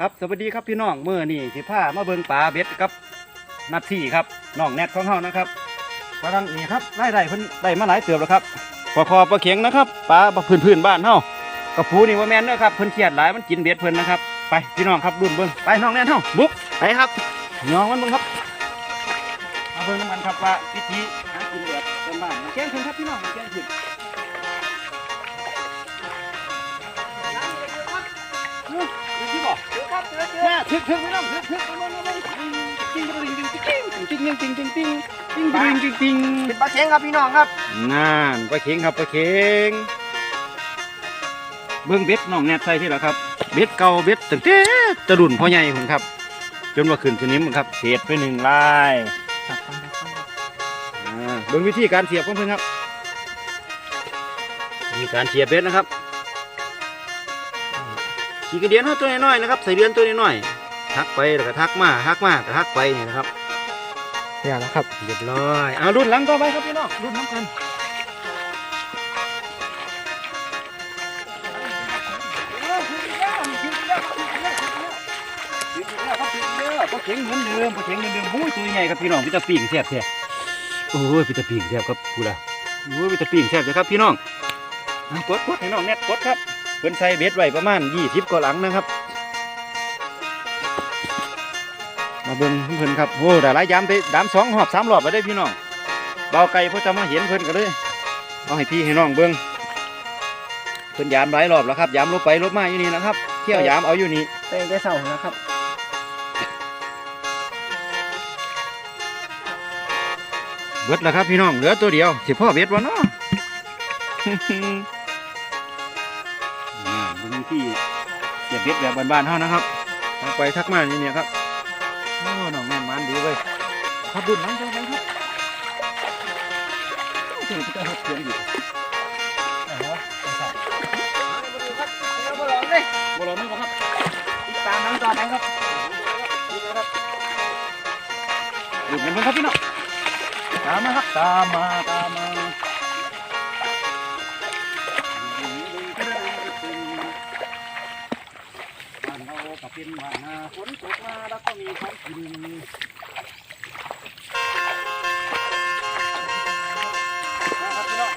ครับสวัสดีครับพี่น้องเมื่อนี่สิพามาเบิ่งปลาเบ็ดกับนัดที่ครับน้องแนทของเฮานะครับกำลังนี่ครับไล่ได้เพิ่นได้มาหลายเติบแล้วครับปลาคอปลาเข็งนะครับปลาพื้นพื้นๆบ้านเฮากระปูนี่ว่าแม่นเด้อครับเพิ่นเครียดหลายมันกินเบ็ดเพิ่นนะครับไปพี่น้องครับรุ่นเบิ่งไปน้องแนทเฮาบุกไปครับยองมันเบิ่งครับมาเบิ่งน้ำมันครับว่าวิธีหากินแบบเป็นบ้านแกงขึ้นครับพี่น้องแกงขึ้น ถึกทึกไม่ต้องทึกทึกไม่ต้องไม่ต้องจริงจริงจริงจริงจริงจริงจริงจริงจริงจริงจริงจริงเป็นปลาเค็งครับพี่น้องครับนั่นปลาเข็งครับปลาเข็งเบิ้งเบ็ดน้องแนทใส่ที่แล้วครับ เบ็ดเก่าเบ็ดตั้งแต่ตะรุ่นพ่อใหญ่ผมครับ จนมาขึ้นสนิมผมครับเสียดไปหนึ่งลายเบิ้งวิธีการเสียบของเพื่อนครับ มีการเสียบเบ็ดนะครับขี่กระเดียนตัวน้อยๆนะครับใส่เดือนตัวน้อยๆ ทักไปแล้วก็ทักมาทักมาก็ทักไปนี่นะครับเนี่ยนะครับเรียบร้อยเอารุ่นหลังต่อไปครับพี่น้องรุ่นน้ำกันก็เข็งเหมือนเดิมก็เข็งเหมือนเดิมโอ้ยตัวใหญ่ครับพี่น้องพี่ตะปีกแซ่บแท้โอ้ยพี่ตะปีกแซ่บครับพูดละโอ้ยพี่ตะปีกแซ่บเลยครับพี่น้องอะกดกดให้น้องแนทกดครับเพิ่นใส่เบ็ดไว้ประมาณ20กว่าหลังนะครับ มาเบิ่งเพิ่นครับโอ้ได้หลายยามไปดามสองรอบสามรอบแล้วได้พี่น้องเบาไก่เพราะจะมาเห็นเพิ่นก็เลยเอาให้พี่ให้น้องเบิ่งเพิ่นยามหลายรอบแล้วครับยามลบไปลบมาอยู่นี่นะครับ เที่ยวยามเอาอยู่นี่เต้ได้เสานะครับเบิดแล้วครับพี่น้องเหลือตัวเดียวสิพ่อเบ็ดวะเนาะอ่าเบิ่งที่เสียบเบ็ดแบบบ้านๆเฮานะครับทักไปทักมานี่เนี่ยครับ โอ้น้องแม่นมันดีเว้ยครับดุนนั้นจังไงครับโอ้เสียงจะหดเสียงอยู่บอลเลยบ่รอไม่บ่ครับติดตามน้ำต่อไปครับหยุดกันเพิ่นครับพี่น้องตามมาครับตามมาตามมาานเราก็เป็นบ้านนาฝนตกมาแล้วก็มีของกินนะครับพี่น้อง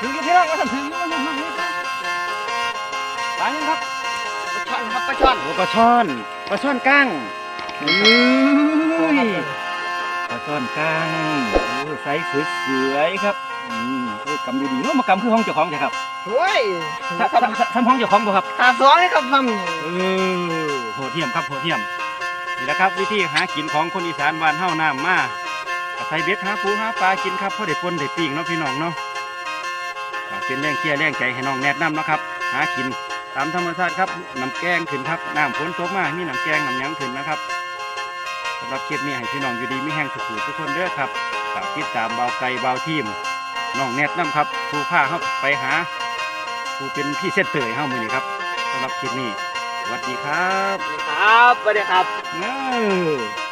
ถึงอยู่พี่น้องว่าถึงอยู่ว่าถึงอยู่ปลายังครับปลาช่อนครับปลาช่อนโอ้ปลาช่อนปลาช่อนก้างอุ้ยปลาช่อนก้างโอ้ยไซส์สวยๆครับ อืมโอ้ยกำดีๆเนาะมากำคือห้องเจ้าของใช่ครับเฮ้ยทำทำทำห้องเจ้าของบ่ครับตาสองนี่ครับทเออโหดเทียมครับโหดเทียมนี่แหละครับ วิธีหากินของคนอีสานบ้านเฮาน้ำมาก็ใส่เบ็ดหาปูหาปลากินครับเพราะได้ปนได้ปิ้งเนาะพี่น้องเนาะก็เป็นแรงเชียร์แรงใจให้น้องแนะนำเนาะครับ หากินตามธรรมชาติครับน้ำแกงขึ้นครับน้ำฝนตกมามีน้ำแกงน้ำหยังขึ้นนะครับสำหรับคลิปนี้ให้พี่น้องอยู่ดีไม่แห้งสุขทุกคนเด้อครับฝากติดตามเบาไก่เบาทีม น้องแนทน้ำครับผู้พาเขาไปหาผู้เป็นพี่เส้นเตยเฮ้ามือนี้ครับสำหรับคลิปนี้สวัสดีครับำครับสวัสดีครับเออ